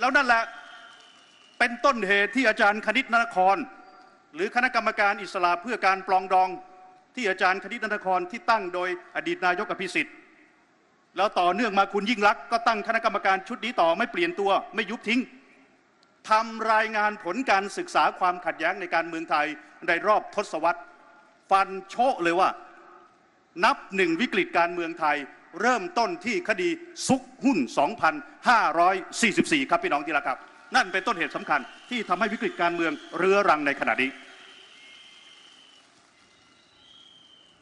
แล้วนั่นแหละเป็นต้นเหตุที่อาจารย์คณิตนคร หรือคณะกรรมการอิสระเพื่อการปลองดองที่อาจารย์คณิตนครที่ตั้งโดยอดีตนายกอภิสิทธิ์ แล้วต่อเนื่องมาคุณยิ่งลักก็ตั้งคณะกรรมการชุดนี้ต่อไม่เปลี่ยนตัวไม่ยุบทิ้งทำรายงานผลการศึกษาความขัดแย้งในการเมืองไทยในรอบทศวรรษ ฟันโชะเลยว่า นับหนึ่งวิกฤตการเมืองไทย เริ่มต้นที่คดีซุกหุ้น 2,544 ครับพี่น้องที่รักครับ นั่นเป็นต้นเหตุสำคัญที่ทำให้วิกฤตการเมืองเรื้อรังในขณะนี้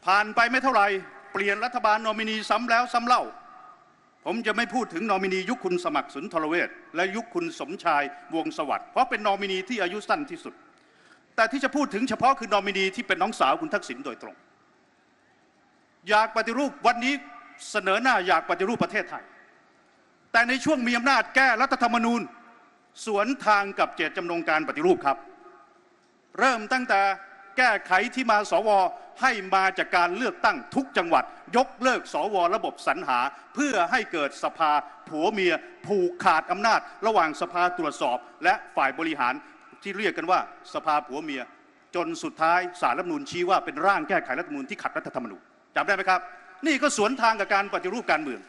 ผ่านไปไม่เท่าไหร่เปลี่ยนรัฐบาลนอมินีซ้ำแล้วซ้ำเล่า ผมจะไม่พูดถึงนอมินียุคคุณสมัครสุนทรเวชและยุคคุณสมชายวงสวัสดิ์เพราะเป็นนอมินีที่อายุสั้นที่สุด แต่ที่จะพูดถึงเฉพาะคือนอมินีที่เป็นน้องสาวคุณทักษิณโดยตรง อยากปฏิรูปวันนี้ เสนอหน้าอยากปฏิรูปประเทศไทย แต่ในช่วงมีอำนาจแก้รัฐธรรมนูญ สวนทางกับเจตจำนงการปฏิรูปครับ เริ่มตั้งแต่แก้ไขที่มาสวให้มาจากการเลือกตั้งทุกจังหวัด ยกเลิกสวระบบสรรหา เพื่อให้เกิดสภาผัวเมีย ผูกขาดอำนาจ ระหว่างสภาตรวจสอบ และฝ่ายบริหารที่เรียกกันว่าสภาผัวเมีย จนสุดท้ายสารรัฐมนูญชี้ว่าเป็นร่างแก้ไขรัฐมนูญที่ขัดรัฐธรรมนูญจำได้ไหมครับ นี่ก็สวนทางกับการปฏิรูปการเมือง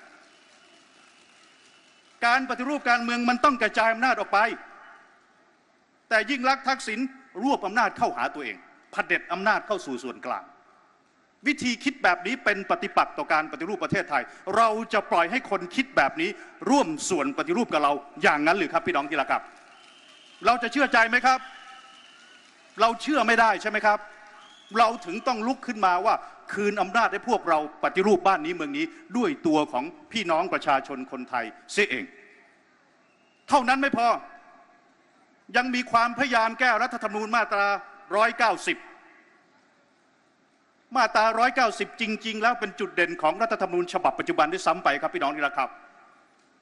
การปฏิรูปการเมืองมันต้องกระจายอำนาจออกไป แต่ยิ่งรักษณ์ทักษิณรวบอำนาจเข้าหาตัวเองผดเด็จอำนาจเข้าสู่ส่วนกลาง วิธีคิดแบบนี้เป็นปฏิปักษ์ต่อการปฏิรูปประเทศไทย เราจะปล่อยให้คนคิดแบบนี้ร่วมส่วนปฏิรูปกับเราอย่างนั้นหรือครับพี่น้องที่รักครับ เราจะเชื่อใจไหมครับ เราเชื่อไม่ได้ใช่ไหมครับ เราถึงต้องลุกขึ้นมาว่า คืนอำนาจให้พวกเราปฏิรูปบ้านนี้เมืองนี้ด้วยตัวของพี่น้องประชาชนคนไทยเสียเอง เท่านั้นไม่พอ ยังมีความพยายามแก้รัฐธรรมนูญมาตรา 190 มาตรา 190 จริง ๆ แล้วเป็นจุดเด่นของรัฐธรรมนูญฉบับปัจจุบันด้วยซ้ำไปครับพี่น้องนี่แหละครับ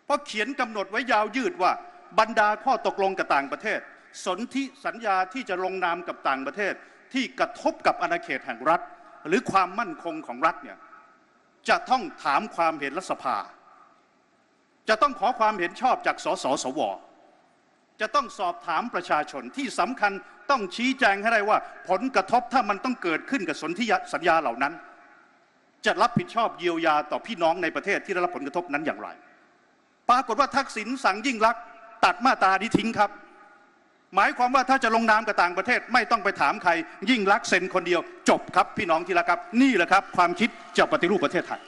เพราะเขียนกำหนดไว้ยาวยืดว่าบรรดาข้อตกลงกับต่างประเทศ สนธิสัญญาที่จะลงนามกับต่างประเทศ ที่กระทบกับอาณาเขตแห่งรัฐ หรือความมั่นคงของรัฐเนี่ยจะต้องถามความเห็นรัฐสภา จะต้องขอความเห็นชอบจากสสสว จะต้องสอบถามประชาชนที่สำคัญต้องชี้แจงให้ได้ว่า ผลกระทบถ้ามันต้องเกิดขึ้นกับสนธิสัญญาเหล่านั้น จะรับผิดชอบเยียวยาต่อพี่น้องในประเทศที่ได้รับผลกระทบนั้นอย่างไร ปรากฏว่าทักษิณสั่งยิ่งลักษณ์ตัดมาตรานี้ทิ้งครับ หมายความว่าถ้าจะลงนามกับต่างประเทศไม่ต้องไปถามใคร ยิ่งลักเซ็นคนเดียว จบครับพี่น้องที่รักครับ นี่แหละครับ ความคิดจะปฏิรูปประเทศไทย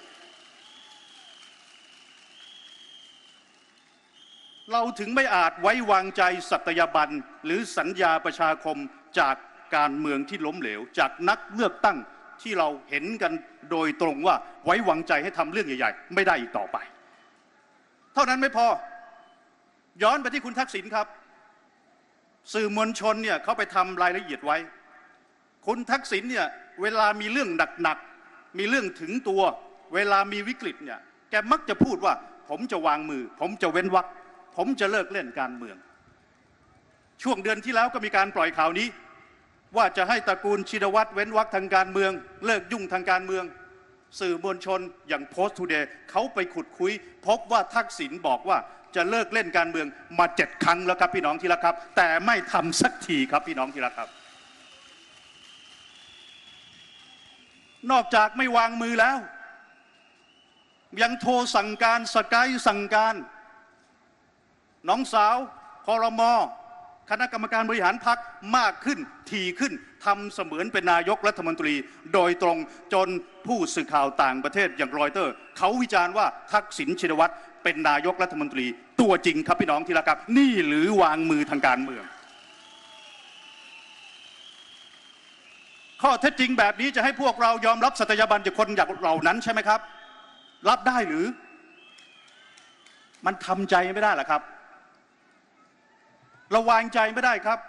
เราถึงไม่อาจไว้วางใจสัตยาบันหรือสัญญาประชาคมจากการเมืองที่ล้มเหลว จากนักเลือกตั้งที่เราเห็นกันโดยตรงว่าไว้วางใจให้ทำเรื่องใหญ่ ๆ ไม่ได้อีกต่อไป เท่านั้นไม่พอ ย้อนไปที่คุณทักษิณครับ สื่อมวลชนเนี่ยเขาไปทำรายละเอียดไว้ คุณทักษิณเนี่ยเวลามีเรื่องหนักๆมีเรื่องถึงตัว เวลามีวิกฤตเนี่ยแกมักจะพูดว่า ผมจะวางมือ ผมจะเว้นวรรคผมจะเลิกเล่นการเมือง ช่วงเดือนที่แล้วก็มีการปล่อยข่าวนี้ ว่าจะให้ตระกูลชินวัตรเว้นวรรคทางการเมือง เลิกยุ่งทางการเมือง สื่อมวลชนอย่างโพสต์ทูเดย์เขาไปขุดคุย พบว่าทักษิณบอกว่า จะเลิกเล่นการเมืองมาเจ็ดครั้งแล้วครับพี่น้องที่รักครับ แต่ไม่ทำสักทีครับพี่น้องที่รักครับ นอกจากไม่วางมือแล้ว ยังโทรสั่งการสกายสั่งการ น้องสาวคอรมอคณะกรรมการบริหารพักมากขึ้นถี่ขึ้นทำเสมือนเป็นนายกรัฐมนตรี โดยตรงจนผู้สื่อข่าวต่างประเทศอย่างรอยเตอร์ เขาวิจารณ์ว่าทักษิณชินวัตร เป็นนายกรัฐมนตรีตัวจริงครับพี่น้องที่รักครับ นี่หรือวางมือทางการเมือง ข้อเท็จจริงแบบนี้จะให้พวกเรายอมรับสัตยาบันจากคนอย่างเหล่านั้นใช่ไหมครับ รับได้หรือ มันทำใจไม่ได้หรอครับราวางใจไม่ได้ครับ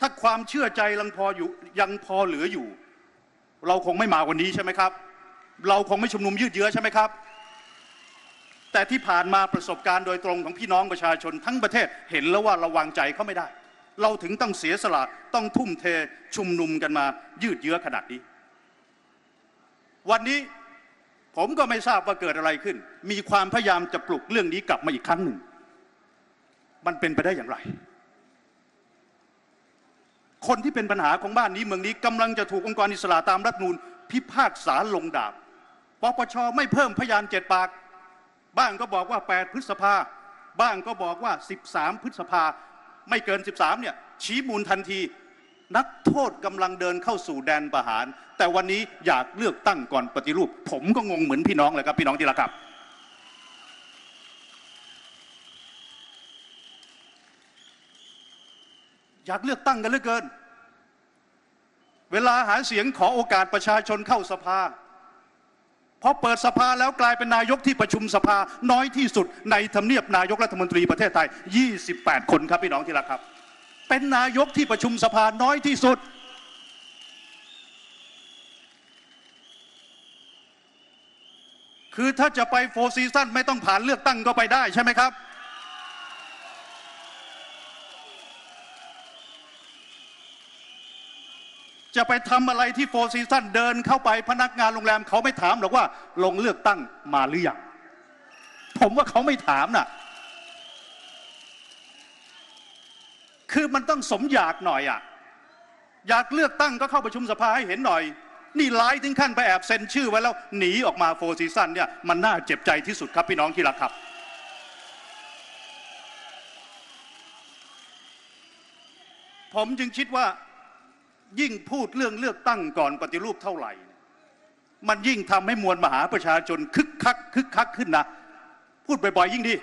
ถ้าความเชื่อใจยังพออยู่ยังพอเหลืออยู่ เราคงไม่มาวันนี้ใช่ไหมครับ เราคงไม่ชุมนุมยืดเยื้อใช่ไหมครับ แต่ที่ผ่านมาประสบการณ์โดยตรงของพี่น้องประชาชนทั้งประเทศเห็นแล้วว่าราวางใจเขาไม่ได้ เราถึงต้องเสียสละต้องทุ่มเทชุมนุมกันมายืดเยื้อขนาดนี้ วันนี้ผมก็ไม่ทราบว่าเกิดอะไรขึ้น มีความพยายามจะปลุกเรื่องนี้กลับมาอีกครั้งหนึ่ง มันเป็นไปได้อย่างไร คนที่เป็นปัญหาของบ้านนี้เมืองนี้กำลังจะถูกองค์กรอิสระตามรัฐนูญพิพากษาลงดาบปปชไม่เพิ่มพยานเจ็ดปาก บ้างก็บอกว่า 8 พฤษภา บ้างก็บอกว่า 13 พฤษภา ไม่เกิน 13 เนี่ย ชี้มูลทันที นักโทษกำลังเดินเข้าสู่แดนประหาร แต่วันนี้อยากเลือกตั้งก่อนปฏิรูป ผมก็งงเหมือนพี่น้องเลยครับ พี่น้องที่รักครับ อยากเลือกตั้งกันเหลือเกิน เวลาหาเสียงขอโอกาสประชาชนเข้าสภา พอเปิดสภาแล้วกลายเป็นนายกที่ประชุมสภาน้อยที่สุดในทำเนียบนายกรัฐมนตรีประเทศไทย 28 คนครับพี่น้องที่รักครับ เป็นนายกที่ประชุมสภาน้อยที่สุด คือถ้าจะไปโฟร์ซีซั่นไม่ต้องผ่านเลือกตั้งก็ไปได้ใช่ไหมครับ จะไปทำอะไรที่โฟร์ซีซันเดินเข้าไปพนักงานโรงแรมเขาไม่ถามหรอกว่าลงเลือกตั้งมาหรือยังผมว่าเขาไม่ถามน่ะ คือมันต้องสมอยากหน่อยอะ อยากเลือกตั้งก็เข้าประชุมสภาให้เห็นหน่อย นี่ร้ายถึงขั้นไปแอบเซ็นชื่อไว้แล้วหนีออกมาโฟร์ซีซันเนี่ยมันน่าเจ็บใจที่สุดครับพี่น้องที่รักครับผมจึงคิดว่า ยิ่งพูดเรื่องเลือกตั้งก่อนปฏิรูปเท่าไหร่ มันยิ่งทำให้มวลมหาประชาชนคึกคักคึกคักขึ้นนะ พูดบ่อยๆยิ่งดี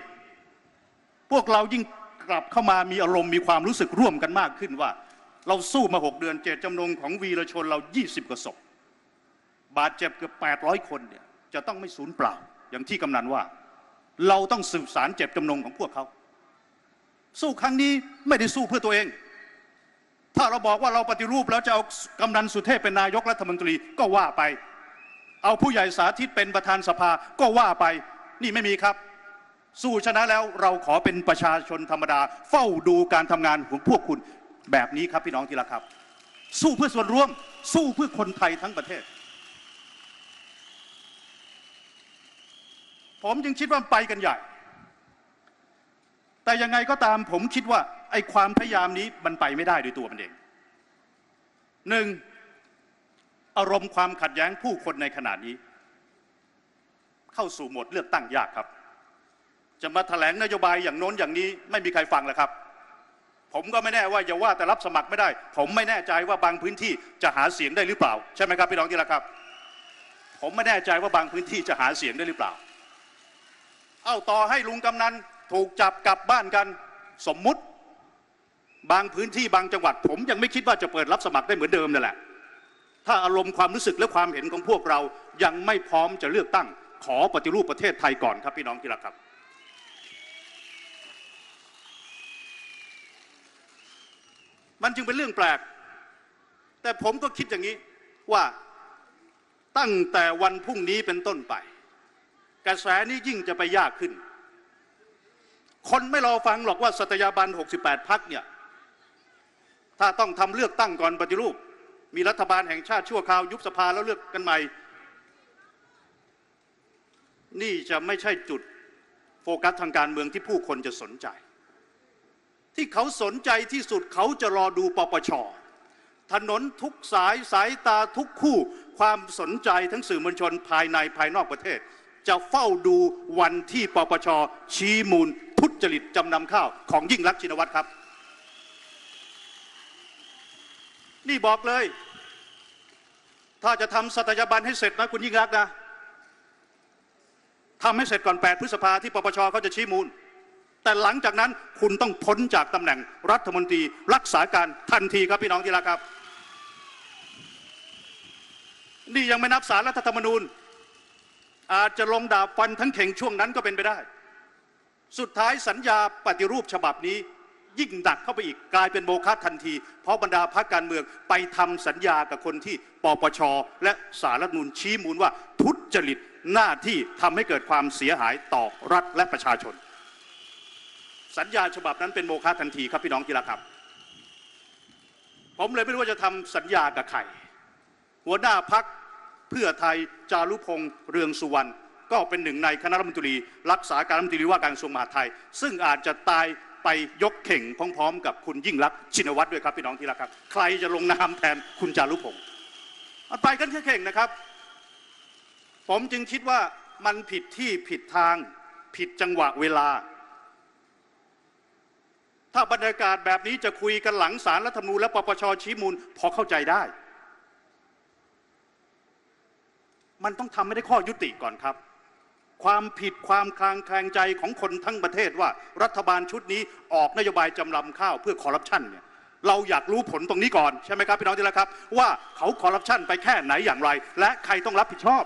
พวกเรายิ่งกลับเข้ามามีอารมณ์มีความรู้สึกร่วมกันมากขึ้นว่า เราสู้มาหกเดือนเจตจำนงของวีรชนเรา 20 กว่าศพบาดเจ็บเกือบ800 คนเนี่ยจะต้องไม่สูญเปล่า อย่างที่กำนันว่า เราต้องสืบสารเจ็บจำนงของพวกเขา สู้ครั้งนี้ไม่ได้สู้เพื่อตัวเอง ถ้าเราบอกว่าเราปฏิรูปแล้วจะเอากำนันสุเทพเป็นนายกรัฐมนตรีก็ว่าไป เอาผู้ใหญ่สาธิตเป็นประธานสภาก็ว่าไป นี่ไม่มีครับ สู้ชนะแล้วเราขอเป็นประชาชนธรรมดา เฝ้าดูการทำงานของพวกคุณแบบนี้ครับพี่น้องที่รักครับ สู้เพื่อส่วนรวม สู้เพื่อคนไทยทั้งประเทศ ผมจึงคิดว่าไปกันใหญ่ แต่ยังไงก็ตามผมคิดว่าไอ้ความพยายามนี้มันไปไม่ได้ด้วยตัวมันเองหนึ่งอารมณ์ความขัดแย้งผู้คนในขณะนี้ เข้าสู่โหมดเลือกตั้งยากครับ จะมาแถลงนโยบายอย่างโน้นอย่างนี้ไม่มีใครฟังแล้วครับ ผมก็ไม่แน่ว่าอย่าว่าแต่รับสมัครไม่ได้ ผมไม่แน่ใจว่าบางพื้นที่จะหาเสียงได้หรือเปล่า ใช่ไหมครับพี่น้องที่รักครับ ผมไม่แน่ใจว่าบางพื้นที่จะหาเสียงได้หรือเปล่า เอ้าต่อให้ลุงกำนัน ถูกจับกลับบ้านกันสมมุติ บางพื้นที่บางจังหวัด ผมยังไม่คิดว่าจะเปิดรับสมัครได้เหมือนเดิมนั่นแหละ ถ้าอารมณ์ความรู้สึกและความเห็นของพวกเรายังไม่พร้อมจะเลือกตั้ง ขอปฏิรูปประเทศไทยก่อนครับพี่น้องที่รักครับมันจึงเป็นเรื่องแปลก แต่ผมก็คิดอย่างนี้ว่าตั้งแต่วันพรุ่งนี้เป็นต้นไป กระแสนี้ยิ่งจะไปยากขึ้น คนไม่รอฟังหรอกว่าสัตยาบัน 68 พักเนี่ย ถ้าต้องทำเลือกตั้งก่อนปฏิรูป มีรัฐบาลแห่งชาติชั่วคราวยุบสภาแล้วเลือกกันใหม่ นี่จะไม่ใช่จุดโฟกัสทางการเมืองที่ผู้คนจะสนใจ ที่เขาสนใจที่สุดเขาจะรอดูปปช ถนนทุกสายสายตาทุกคู่ ความสนใจทั้งสื่อมวลชนภายในภายนอกประเทศ จะเฝ้าดูวันที่ปปชชี้มูล ทุจริตจำนำข้าวของยิ่งรักชินวัตรครับ นี่บอกเลย ถ้าจะทำสัตยาบันให้เสร็จนะคุณยิ่งรักนะทำให้เสร็จก่อน 8 พฤษภาที่ปปชเขาจะชี้มูล แต่หลังจากนั้นคุณต้องพ้นจากตำแหน่งรัฐมนตรีรักษาการทันทีครับพี่น้องที่รักครับ นี่ยังไม่นับสารรัฐธรรมนูญ อาจจะลงดาบฟันทั้งเข่งช่วงนั้นก็เป็นไปได้ สุดท้ายสัญญาปฏิรูปฉบับนี้ ยิ่งดักเข้าไปอีกกลายเป็นโมฆะทันที เพราะบรรดาพรรคการเมืองไปทำสัญญากับคนที่ปปช และสารรัฐมนูญชี้มูลว่าทุจริตหน้าที่ทำให้เกิดความเสียหายต่อรัฐและประชาชน สัญญาฉบับนั้นเป็นโมฆะทันทีครับพี่น้องที่รักครับ ผมเลยไม่รู้ว่าจะทำสัญญากับใครหัวหน้าพักเพื่อไทยจารุพงษ์เรืองสุวรรณ ก็เป็นหนึ่งในคณะรัฐมนตรี รักษาการรัฐมนตรีว่าการกระทรวงมหาดไทย ซึ่งอาจจะตายไปยกเข่งพร้อมๆ กับคุณยิ่งรักชินวัตรด้วยครับพี่น้องที่รักครับ ใครจะลงนามแทนคุณจารุพงศ์มันไปกันแค่เข่งนะครับ ผมจึงคิดว่ามันผิดที่ผิดทางผิดจังหวะเวลา ถ้าบรรยากาศแบบนี้จะคุยกันหลังสารรัฐธรรมนูญและปปชชี้มูลพอเข้าใจได้ มันต้องทำให้ได้ข้อยุติก่อนครับ ความผิดความคลางแคลงใจของคนทั้งประเทศว่ารัฐบาลชุดนี้ออกนโยบายจำลำข้าวเพื่อคอร์รัปชันเนี่ยเราอยากรู้ผลตรงนี้ก่อนใช่ไหมครับพี่น้องที่รักครับ ว่าเขาคอร์รัปชันไปแค่ไหนอย่างไร และใครต้องรับผิดชอบ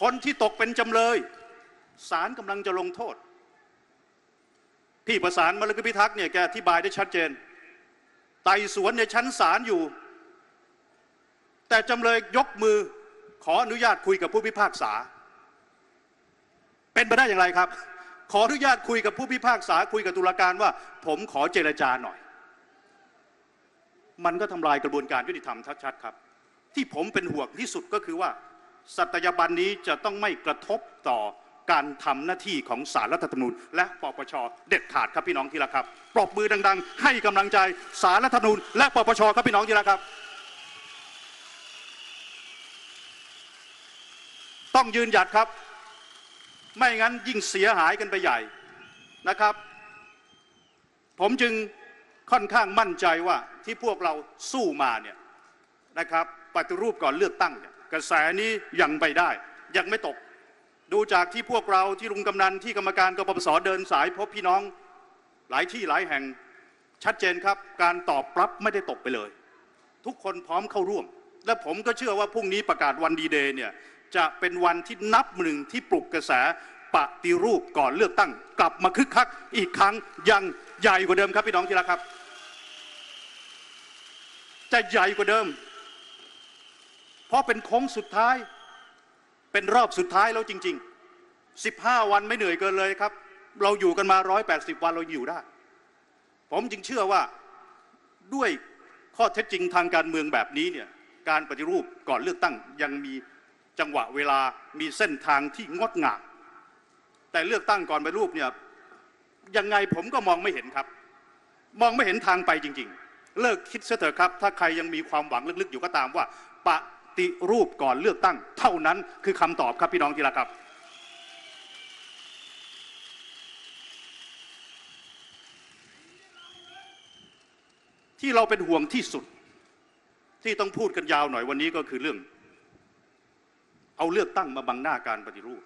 คนที่ตกเป็นจำเลยศาลกำลังจะลงโทษ พี่ประสานมลกพิทักษ์เนี่ยแกอธิบายได้ชัดเจน ไต่สวนในชั้นศาลอยู่ แต่จำเลยยกมือ ขออนุญาตคุยกับผู้พิพากษา เป็นไปได้อย่างไรครับ ขออนุญาตคุยกับผู้พิพากษา คุยกับตุลาการว่า ผมขอเจรจาหน่อย มันก็ทำลายกระบวนการยุติธรรมชัดๆครับ ที่ผมเป็นห่วงที่สุดก็คือว่า สัตยาบันนี้จะต้องไม่กระทบต่อการทำหน้าที่ของสารรัฐธรรมนูญและปปชเด็ดขาดครับพี่น้องที่รักครับ ปรบมือดัง ๆ ให้กำลังใจสารรัฐธรรมนูญและปปชครับพี่น้องที่รักครับ ต้องยืนหยัดครับ ไม่งั้นยิ่งเสียหายกันไปใหญ่นะครับ ผมจึงค่อนข้างมั่นใจว่าที่พวกเราสู้มาเนี่ยนะครับปฏิรูปก่อนเลือกตั้งเนี่ยกระแสนี้ยังไปได้ ยังไม่ตก ดูจากที่พวกเราที่ลุงกำนันที่กรรมการกปปสเดินสายพบพี่น้องหลายที่หลายแห่งชัดเจนครับ การตอบรับไม่ได้ตกไปเลย ทุกคนพร้อมเข้าร่วม และผมก็เชื่อว่าพรุ่งนี้ประกาศวันดีเดย์เนี่ย จะเป็นวันที่นับหนึ่งที่ปลุกกระแสปฏิรูปก่อนเลือกตั้ง กลับมาคึกคักอีกครั้งยังใหญ่กว่าเดิมครับพี่น้องที่รักครับ จะใหญ่กว่าเดิม เพราะเป็นโค้งสุดท้าย เป็นรอบสุดท้ายแล้วจริง ๆ 15 วันไม่เหนื่อยเกินเลยครับ เราอยู่กันมา 180 วันเราอยู่ได้ ผมจึงเชื่อว่าด้วยข้อเท็จจริงทางการเมืองแบบนี้เนี่ยการปฏิรูปก่อนเลือกตั้งยังมี จังหวะเวลามีเส้นทางที่งดงามแต่เลือกตั้งก่อนไปรูปเนี่ยยังไงผมก็มองไม่เห็นครับ มองไม่เห็นทางไปจริง ๆ เลิกคิดเสียเถอะครับ ถ้าใครยังมีความหวังลึกๆอยู่ก็ตามว่า ปฏิรูปก่อนเลือกตั้ง เท่านั้นคือคำตอบครับพี่น้องที่รักครับ ที่เราเป็นห่วงที่สุด ที่ต้องพูดกันยาวหน่อยวันนี้ก็คือเรื่อง เอาเลือกตั้งมาบังหน้าการปฏิรูป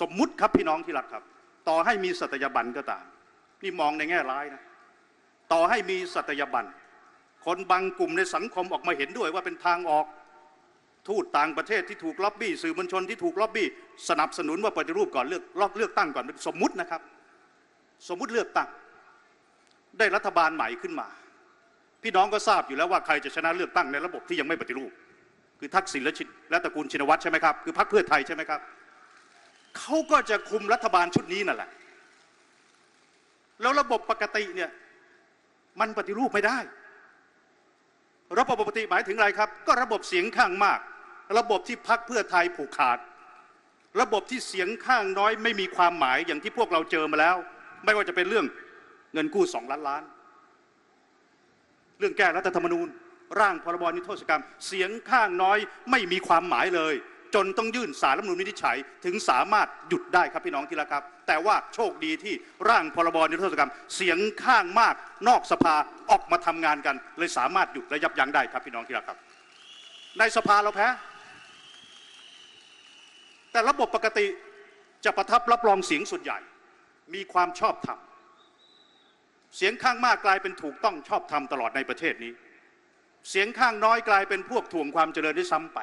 สมมุติครับพี่น้องที่รักครับ ต่อให้มีสัตยาบันก็ตาม นี่มองในแง่ร้ายนะ ต่อให้มีสัตยาบัน คนบางกลุ่มในสังคมออกมาเห็นด้วยว่าเป็นทางออก ทูตต่างประเทศที่ถูกล็อบบี้ สื่อมวลชนที่ถูกล็อบบี้ สนับสนุนว่าปฏิรูปก่อนเลือกลอกเลือกตั้งก่อนเป็นสมมุตินะครับ สมมุติเลือกตั้ง ได้รัฐบาลใหม่ขึ้นมา พี่น้องก็ทราบอยู่แล้วว่าใครจะชนะเลือกตั้งในระบบที่ยังไม่ปฏิรูป คือทักษิณและและตระกูลชินวัตรใช่ไหมครับคือพรรคเพื่อไทยใช่ไหมครับเขาก็จะคุมรัฐบาลชุดนี้นั่นแหละ แล้วระบบปกติเนี่ยมันปฏิรูปไม่ได้ ระบบปกติหมายถึงอะไรครับ ก็ระบบเสียงข้างมาก ระบบที่พักเพื่อไทยผูกขาด ระบบที่เสียงข้างน้อยไม่มีความหมายอย่างที่พวกเราเจอมาแล้ว ไม่ว่าจะเป็นเรื่องเงินกู้สองล้านล้าน เรื่องแก้รัฐธรรมนูญ ร่างพรบนิรโทษกรรม เสียงข้างน้อยไม่มีความหมายเลย จนต้องยื่นสารรัฐมนูญวินิจฉัย ถึงสามารถหยุดได้ครับพี่น้องที่รักครับ แต่ว่าโชคดีที่ร่างพรบนิรโทษกรรม เสียงข้างมาก นอกสภาออกมาทำงานกัน เลยสามารถหยุดและยับยั้งได้ครับพี่น้องที่รักครับ ในสภาเราแพ้ แต่ระบบปกติจะประทับรับรองเสียงส่วนใหญ่มีความชอบธรรมเสียงข้างมากกลายเป็นถูกต้องชอบธรรมตลอดในประเทศนี้ เสียงข้างน้อยกลายเป็นพวกถ่วงความเจริญด้วยซ้ำไป